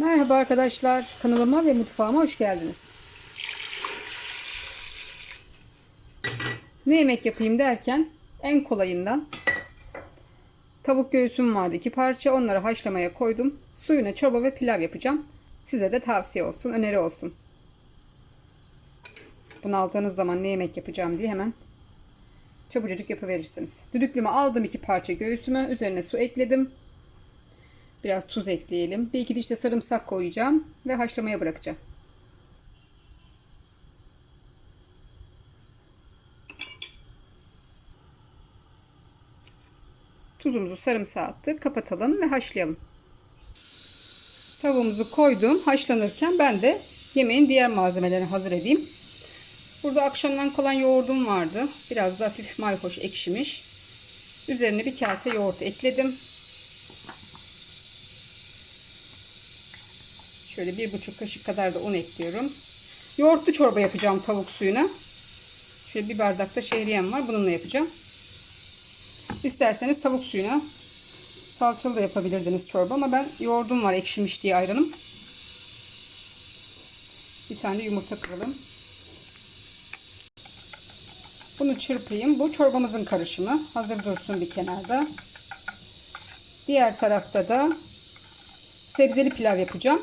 Merhaba arkadaşlar. Kanalıma ve mutfağıma hoş geldiniz. Ne yemek yapayım derken en kolayından tavuk göğsüm vardı iki parça. Onları haşlamaya koydum. Suyuna çorba ve pilav yapacağım. Size de tavsiye olsun, öneri olsun. Bunaldığınız zaman ne yemek yapacağım diye hemen çabucacık yapıverirsiniz. Düdüklüme aldım iki parça göğsümü. Üzerine su ekledim. Biraz tuz ekleyelim. Bir iki diş de sarımsak koyacağım ve haşlamaya bırakacağım. Tuzumuzu sarımsağı attık. Kapatalım ve haşlayalım. Tavuğumuzu koydum. Haşlanırken ben de yemeğin diğer malzemelerini hazır edeyim. Burada akşamdan kalan yoğurdum vardı. Biraz da hafif mayhoş ekşimiş. Üzerine bir kase yoğurt ekledim. Şöyle bir buçuk kaşık kadar da un ekliyorum. Yoğurtlu çorba yapacağım tavuk suyuna. Şöyle bir bardakta şehriyem var. Bununla yapacağım. İsterseniz tavuk suyuna salçalı da yapabilirdiniz çorba ama ben yoğurdum var ekşimiş diye ayranım. Bir tane yumurta kıralım. Bunu çırpayım. Bu çorbamızın karışımı. Hazır dursun bir kenarda. Diğer tarafta da sebzeli pilav yapacağım.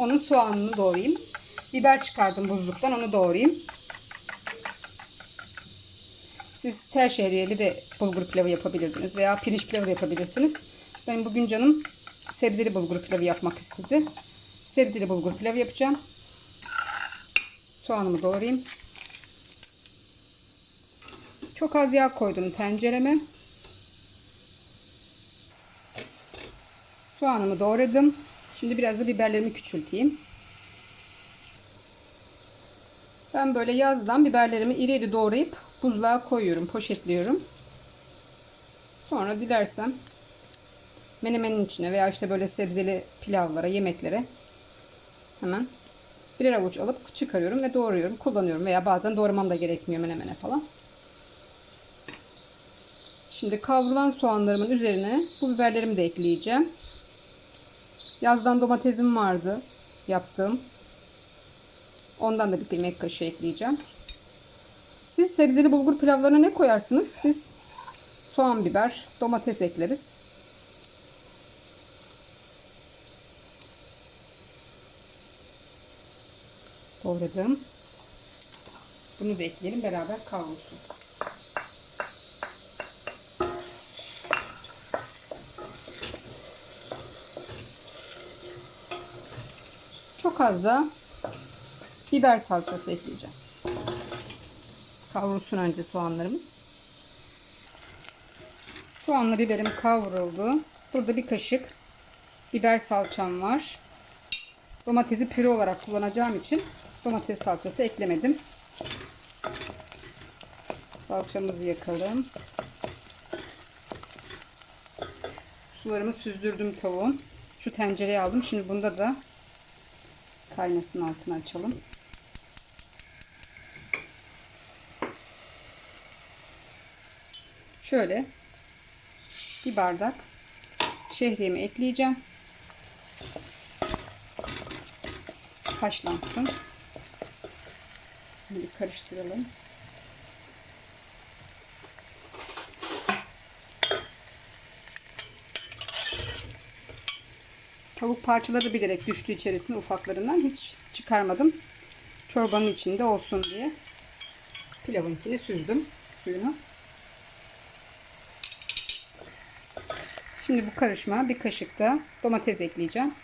Onun soğanını doğrayayım. Biber çıkardım buzluktan onu doğrayayım. Siz tel şehriyeli de bulgur pilavı yapabilirdiniz veya pirinç pilavı da yapabilirsiniz. Benim bugün canım sebzeli bulgur pilavı yapmak istedi. Sebzeli bulgur pilavı yapacağım. Soğanımı doğrayayım. Çok az yağ koydum tencereme. Soğanımı doğradım. Şimdi biraz da biberlerimi küçülteyim. Ben böyle yazdan biberlerimi iri iri doğrayıp buzluğa koyuyorum, poşetliyorum. Sonra dilersem menemenin içine veya işte böyle sebzeli pilavlara, yemeklere hemen birer avuç alıp çıkarıyorum ve doğruyorum, kullanıyorum veya bazen doğramam da gerekmiyor menemene falan. Şimdi kavrulan soğanlarımın üzerine bu biberlerimi de ekleyeceğim. Yazdan domatesim vardı yaptığım. Ondan da bir yemek kaşığı ekleyeceğim. Siz sebzeli bulgur pilavlarına ne koyarsınız? Biz soğan, biber, domates ekleriz. Doğradım. Bunu da ekleyelim beraber kavrulsun. Çok az da biber salçası ekleyeceğim. Kavrulsun önce soğanlarımız. Soğanla biberim kavruldu. Burada bir kaşık biber salçam var. Domatesi püre olarak kullanacağım için domates salçası eklemedim. Salçamızı yakalım. Sularımı süzdürdüm tavuğun. Şu tencereye aldım. Şimdi bunda da kaynasın altını açalım. Şöyle bir bardak şehriyemi ekleyeceğim. Haşlansın. Şimdi karıştıralım. Tavuk parçaları bilerek düştü içerisine ufaklarından hiç çıkarmadım. Çorbanın içinde olsun diye. Pilavınkini süzdüm suyunu. Şimdi bu karışma bir kaşık da domates ekleyeceğim.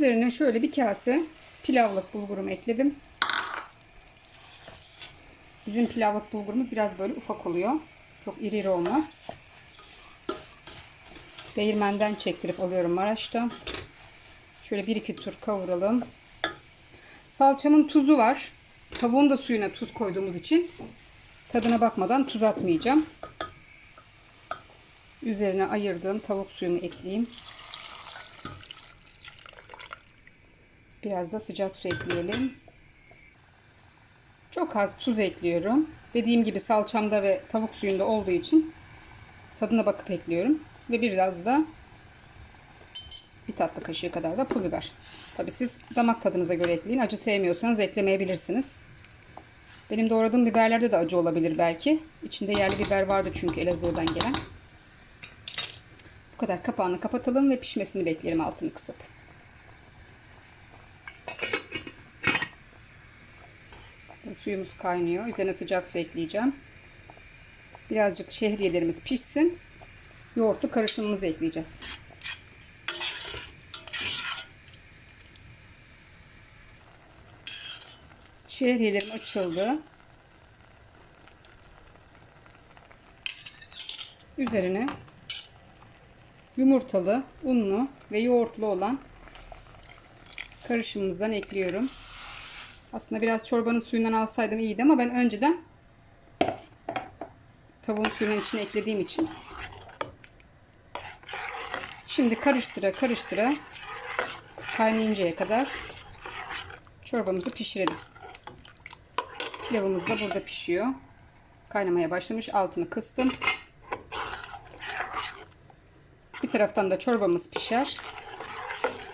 Üzerine şöyle bir kase pilavlık bulgurumu ekledim. Bizim pilavlık bulgurumuz biraz böyle ufak oluyor. Çok iri iri olmaz. Değirmenden çektirip alıyorum Maraş'ta. Şöyle bir iki tur kavuralım. Salçamın tuzu var. Tavuğun da suyuna tuz koyduğumuz için tadına bakmadan tuz atmayacağım. Üzerine ayırdığım tavuk suyumu ekleyeyim. Biraz da sıcak su ekleyelim. Çok az tuz ekliyorum. Dediğim gibi salçamda ve tavuk suyunda olduğu için tadına bakıp ekliyorum. Ve biraz da bir tatlı kaşığı kadar da pul biber. Tabi siz damak tadınıza göre ekleyin. Acı sevmiyorsanız eklemeyebilirsiniz. Benim doğradığım biberlerde de acı olabilir belki. İçinde yerli biber vardı çünkü Elazığ'dan gelen. Bu kadar kapağını kapatalım ve pişmesini bekleyelim altını kısıp. Suyumuz kaynıyor. Üzerine sıcak su ekleyeceğim. Birazcık şehriyelerimiz pişsin. Yoğurtlu karışımımızı ekleyeceğiz. Şehriyelerim açıldı. Üzerine yumurtalı, unlu ve yoğurtlu olan karışımımızdan ekliyorum. Aslında biraz çorbanın suyundan alsaydım iyiydi ama ben önceden tavuğun suyunun içine eklediğim için şimdi karıştıra karıştıra kaynayıncaya kadar çorbamızı pişirelim. Pilavımız da burada pişiyor. Kaynamaya başlamış. Altını kıstım. Bir taraftan da çorbamız pişer.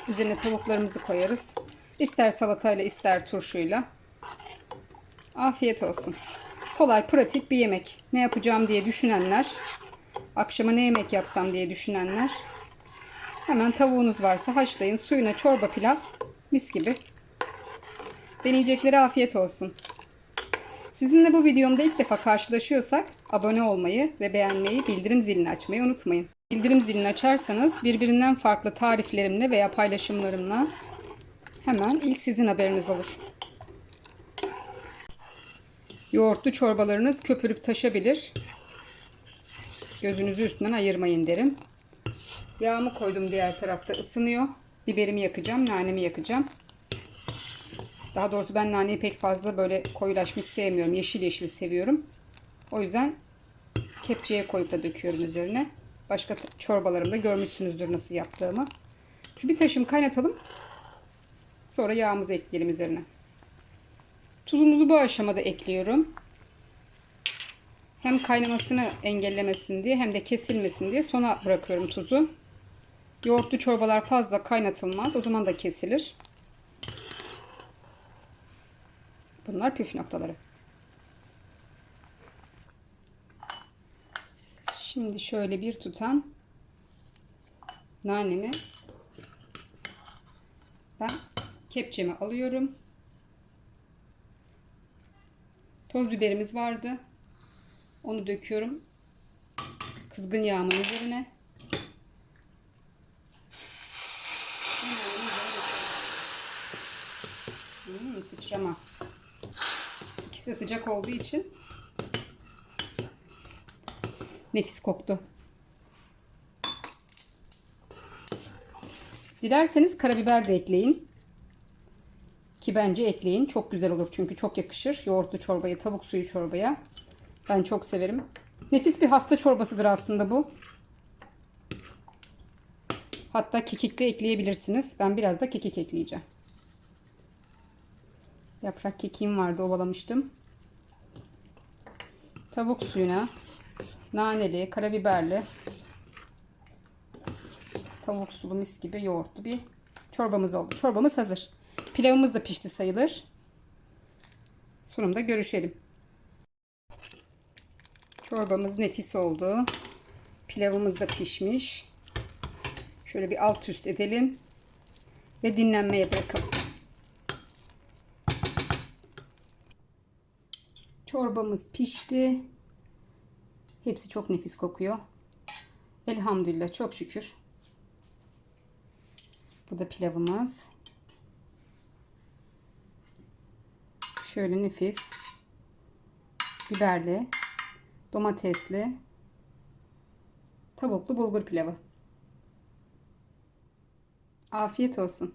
Üzerine tavuklarımızı koyarız. İster salatayla ister turşuyla. Afiyet olsun. Kolay pratik bir yemek. Ne yapacağım diye düşünenler. Akşama ne yemek yapsam diye düşünenler. Hemen tavuğunuz varsa haşlayın. Suyuna çorba pilav. Mis gibi. Deneyeceklere afiyet olsun. Sizinle bu videomda ilk defa karşılaşıyorsak abone olmayı ve beğenmeyi, bildirim zilini açmayı unutmayın. Bildirim zilini açarsanız birbirinden farklı tariflerimle veya paylaşımlarımla hemen ilk sizin haberiniz olur. Yoğurtlu çorbalarınız köpürüp taşabilir. Gözünüzü üstünden ayırmayın derim. Yağımı koydum diğer tarafta ısınıyor. Biberimi yakacağım, nanemi yakacağım. Daha doğrusu ben naneyi pek fazla böyle koyulaşmış sevmiyorum. Yeşil yeşil seviyorum. O yüzden kepçeye koyup da döküyorum üzerine. Başka çorbalarımda görmüşsünüzdür nasıl yaptığımı. Şu bir taşım kaynatalım. Sonra yağımızı ekleyelim üzerine. Tuzumuzu bu aşamada ekliyorum. Hem kaynamasını engellemesin diye hem de kesilmesin diye sona bırakıyorum tuzu. Yoğurtlu çorbalar fazla kaynatılmaz. O zaman da kesilir. Bunlar püf noktaları. Şimdi şöyle bir tutam nanemi ben kepçeme alıyorum. Toz biberimiz vardı. Onu döküyorum. Kızgın yağımın üzerine. Hmm, sıçrama. İkisi de sıcak olduğu için nefis koktu. Dilerseniz karabiber de ekleyin. Ki bence ekleyin. Çok güzel olur çünkü çok yakışır. Yoğurtlu çorbaya, tavuk suyu çorbaya. Ben çok severim. Nefis bir hasta çorbasıdır aslında bu. Hatta kekik de ekleyebilirsiniz. Ben biraz da kekik ekleyeceğim. Yaprak kekiğim vardı ovalamıştım. Tavuk suyuna naneli, karabiberli tavuk sulu mis gibi yoğurtlu bir çorbamız oldu. Çorbamız hazır. Pilavımız da pişti sayılır. Sunumda görüşelim. Çorbamız nefis oldu. Pilavımız da pişmiş. Şöyle bir alt üst edelim. Ve dinlenmeye bırakalım. Çorbamız pişti. Hepsi çok nefis kokuyor. Elhamdülillah çok şükür. Bu da pilavımız. Şöyle nefis. Biberli, domatesli, tavuklu bulgur pilavı. Afiyet olsun.